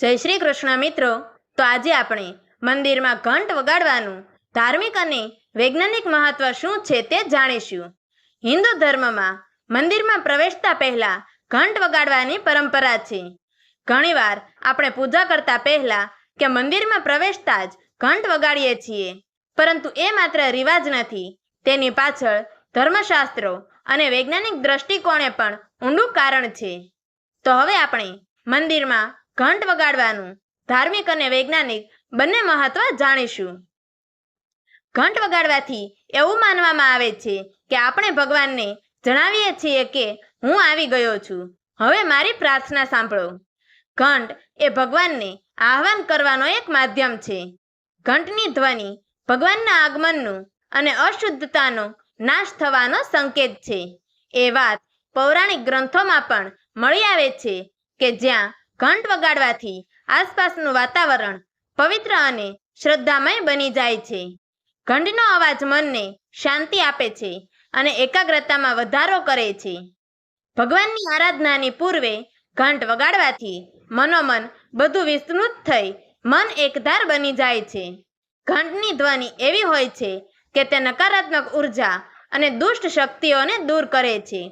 જય શ્રી કૃષ્ણ, મિત્રો. તો આજે આપણે મંદિરમાં ઘંટ વગાડવાનું ધાર્મિક અને વૈજ્ઞાનિક મહત્વ શું છે તે જાણીશું. હિન્દુ ધર્મમાં મંદિરમાં પ્રવેશતા પહેલા ઘંટ વગાડવાની પરંપરા છે. ઘણીવાર આપણે પૂજા કરતા પહેલા કે મંદિરમાં પ્રવેશતા જ ઘંટ વગાડીએ છીએ. પરંતુ એ માત્ર રિવાજ નથી. તેની પાછળ ધર્મશાસ્ત્રો અને વૈજ્ઞાનિક દ્રષ્ટિકોણે પણ ઊંડું કારણ છે. તો હવે આપણે મંદિરમાં ઘંટ વગાડવાનું, ધાર્મિક અને વૈજ્ઞાનિક બંને મહત્વ જાણીશું. ઘંટ વગાડવાથી એવું માનવામાં આવે છે કે આપણે ભગવાનને જણાવીએ છીએ કે હું આવી ગયો છું. હવે મારી પ્રાર્થના સાંભળો. ઘંટ એ ભગવાનને આહવાન કરવાનો એક માધ્યમ છે. ઘંટની ધ્વનિ ભગવાનના આગમનનું અને અશુદ્ધતાનો નાશ થવાનો સંકેત છે. એ વાત પૌરાણિક ગ્રંથોમાં પણ મળી આવે છે કે જ્યાં ઘંટ વગાડવાથી આસપાસનું વાતાવરણ પવિત્ર અને શ્રદ્ધામય બની જાય છે. ઘંટનો અવાજ મનને શાંતિ આપે છે અને એકાગ્રતામાં વધારો કરે છે. ભગવાનની આરાધનાની પૂર્વે ઘંટ વગાડવાથી મનોમન બધું વિસ્તૃત થઈ મન એકધાર બની જાય છે. ઘંટની ધ્વનિ એવી હોય છે કે તે નકારાત્મક ઊર્જા અને દુષ્ટ શક્તિઓને દૂર કરે છે.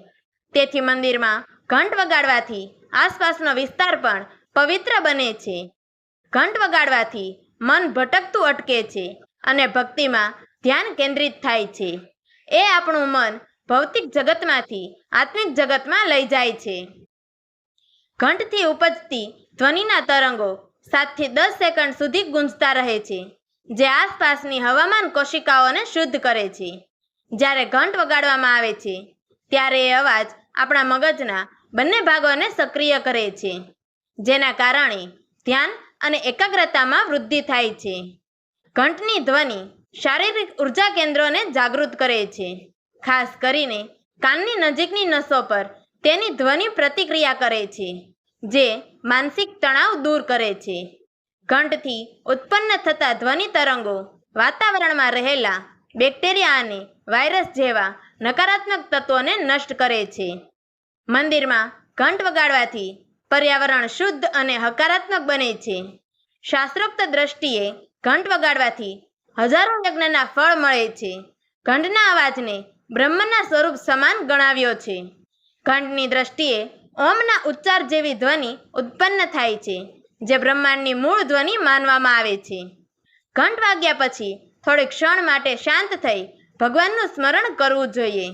તેથી મંદિરમાં ઘંટ વગાડવાથી આસપાસનો વિસ્તાર પણ પવિત્ર બને છે. ઘંટ વગાડવાથી મન ભટકતું અટકે છે અને ભક્તિમાં ધ્યાન કેન્દ્રિત થાય છે. એ આપણું મન ભૌતિક જગતમાંથી આત્મિક જગતમાં લઈ જાય છે. ઘંટથી ઉપજતી ધ્વનિના તરંગો સાતથી દસ સેકન્ડ સુધી ગુંજતા રહે છે, જે આસપાસની હવામાન કોશિકાઓને શુદ્ધ કરે છે. જ્યારે ઘંટ વગાડવામાં આવે છે, ત્યારે એ અવાજ આપણા મગજના બંને ભાગોને સક્રિય કરે છે, જેના કારણે ધ્યાન અને એકાગ્રતામાં વૃદ્ધિ થાય છે. ઘંટની ધ્વનિ શારીરિક ઊર્જા કેન્દ્રોને જાગૃત કરે છે, ખાસ કરીને કાનની નજીકની નસો પર તેની ધ્વનિ પ્રતિક્રિયા કરે છે, જે માનસિક તણાવ દૂર કરે છે. ઘંટથી ઉત્પન્ન થતા ધ્વનિ તરંગો વાતાવરણમાં રહેલા બેક્ટેરિયા અને વાયરસ જેવા નકારાત્મક તત્વોને નષ્ટ કરે છે. મંદિરમાં ઘંટ વગાડવાથી પર્યાવરણ શુદ્ધ અને હકારાત્મક બને છે. શાસ્ત્રોક્ત દ્રષ્ટિએ ઘંટ વગાડવાથી હજારો યજ્ઞના ફળ મળે છે. ઘંટના અવાજને બ્રહ્મના સ્વરૂપ સમાન ગણાવ્યો છે. ઘંટની દ્રષ્ટિએ ઓમના ઉચ્ચાર જેવી ધ્વનિ ઉત્પન્ન થાય છે, જે બ્રહ્માંડની મૂળ ધ્વનિ માનવામાં આવે છે. ઘંટ વાગ્યા પછી થોડી ક્ષણ માટે શાંત થઈ ભગવાનનું સ્મરણ કરવું જોઈએ.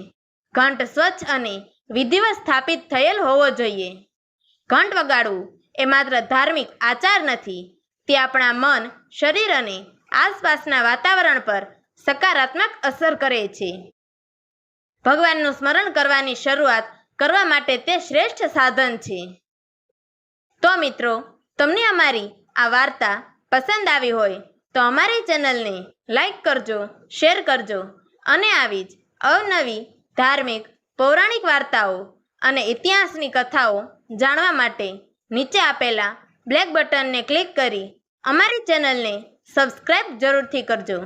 ઘંટ સ્વચ્છ અને વિધિવત સ્થાપિત થયેલ હોવો જોઈએ. ઘંટ વગાડવું એ માત્ર ધાર્મિક આચાર નથી, તે આપણા મન, શરીર અને આસપાસના વાતાવરણ પર સકારાત્મક અસર કરે છે. ભગવાનનું સ્મરણ કરવાની શરૂઆત કરવા માટે તે શ્રેષ્ઠ સાધન છે. તો મિત્રો, તમને અમારી આ વાર્તા પસંદ આવી હોય તો અમારી ચેનલને લાઈક કરજો, શેર કરજો અને આવી જ અવનવી ધાર્મિક પૌરાણિક વાર્તાઓ અને ઇતિહાસની કથાઓ જાણવા માટે નીચે આપેલા બ્લેક બટનને ક્લિક કરી અમારી ચેનલને સબસ્ક્રાઈબ જરૂરથી કરજો.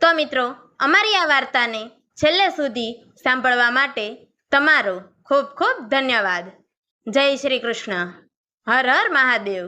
તો મિત્રો, અમારી આ વાર્તાને છેલ્લે સુધી સાંભળવા માટે તમારો ખૂબ ખૂબ ધન્યવાદ. જય શ્રી કૃષ્ણ. હર હર મહાદેવ.